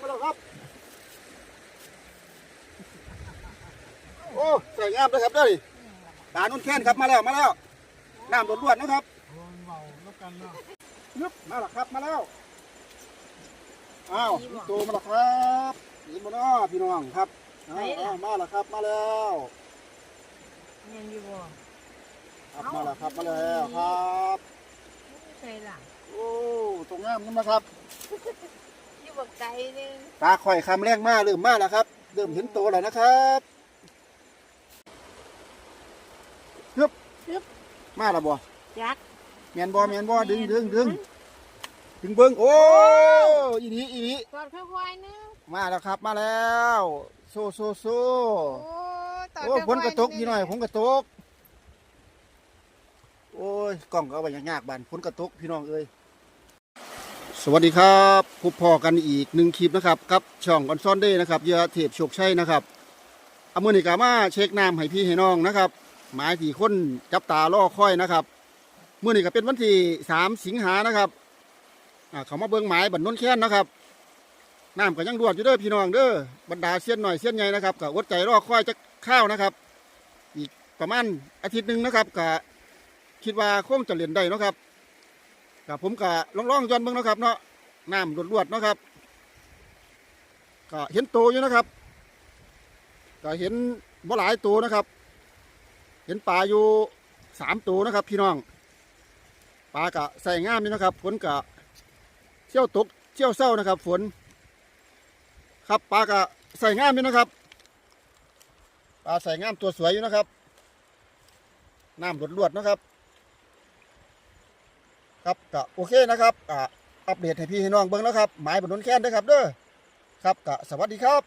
ตัวแรกมาแล้วครับ โอ้ใส่งามเลยครับเด้อนี่ตานุ่นแค้นครับมาแล้วมาแล้วน้ำรวดๆนะครับโอ้ยเบาแล้วกันเนาะนึบมาแล้วครับมาแล้วอ้าวมีตัวมาแล้วครับนี่มาเนาะพี่น้องครับอ้าวอ้าวมาแล้วครับมาแล้วยังอยู่บ่ครับมาแล้วครับมาแล้วครับไม่ใช่หลังโอ้ตรงงามนี่นะครับ อยู่บักไก่นึงตาข่อยคำแรงมากเริ่มมาแล้วครับ เริ่มเห็นตัวแล้วนะครับฮึบฮึบมาแล้วบ่ยักแมนบ่แมนบ่ดึงดึงดึงดึงเบิ้งโอ้อีนี้อีนี้ตอนค่อยๆนึงมาแล้วครับมาแล้วโซ่โซ่โซ่โอ้ตอนโอ้ฝนกระตกพี่หน่อยฝนกระตกโอ้ยกล้องก็เอาไปยากๆบานฝนกระตกพี่น้องเอ้ย สวัสดีครับพบพอกันอีกหนึ่งคลิปนะครับกับช่องออนซอนเด้นะครับเหยาเทพโชคชัยนะครับเอามือนี่กามาเช็คน้ำให้พี่ให้น้องนะครับหมายที่คนจับตาล่อค่อยนะครับเมื่อนี่ก็เป็นวันที่สามสิงหานะครับอ่าเขามาเบิ้งหมายบันนนแค้นนะครับน้ำก็ยังรวดอยู่เด้อพี่น้องเด้อบรรดาเสี้ยนหน่อยเสี้ยนใหญ่นะครับก็อดใจรอค่อยจะข้าวนะครับ อีกประมาณอาทิตย์หนึ่งนะครับก็คิดว่าคงจะเล่นได้นะครับ กับผมก็ลองลองๆย้อนเบิ่งนะครับเนาะน้ำรวดๆเนาะครับก็เห็นโตอยู่นะครับก็เห็นบ่หลายตัวนะครับ เห็นปลาอยู่สามตัวนะครับ พี่น้องปลากะใส่ง่ามอยู่นะครับ ฝนกะเชี่ยวตกเชี่ยวเศร้านะครับ ฝน ครับปลากะใส่ง่ามอยู่นะครับปลาใส่ง่ามตัวสวยอยู่นะครับน้ำรวดๆนะครับ ครับก็โอเคนะครับอ่าอัปเดตให้พี่ให้น้องเบิ่งแล้วครับหมายบนนนแค้นด้อครับเด้อครับก็สวัสดีครับ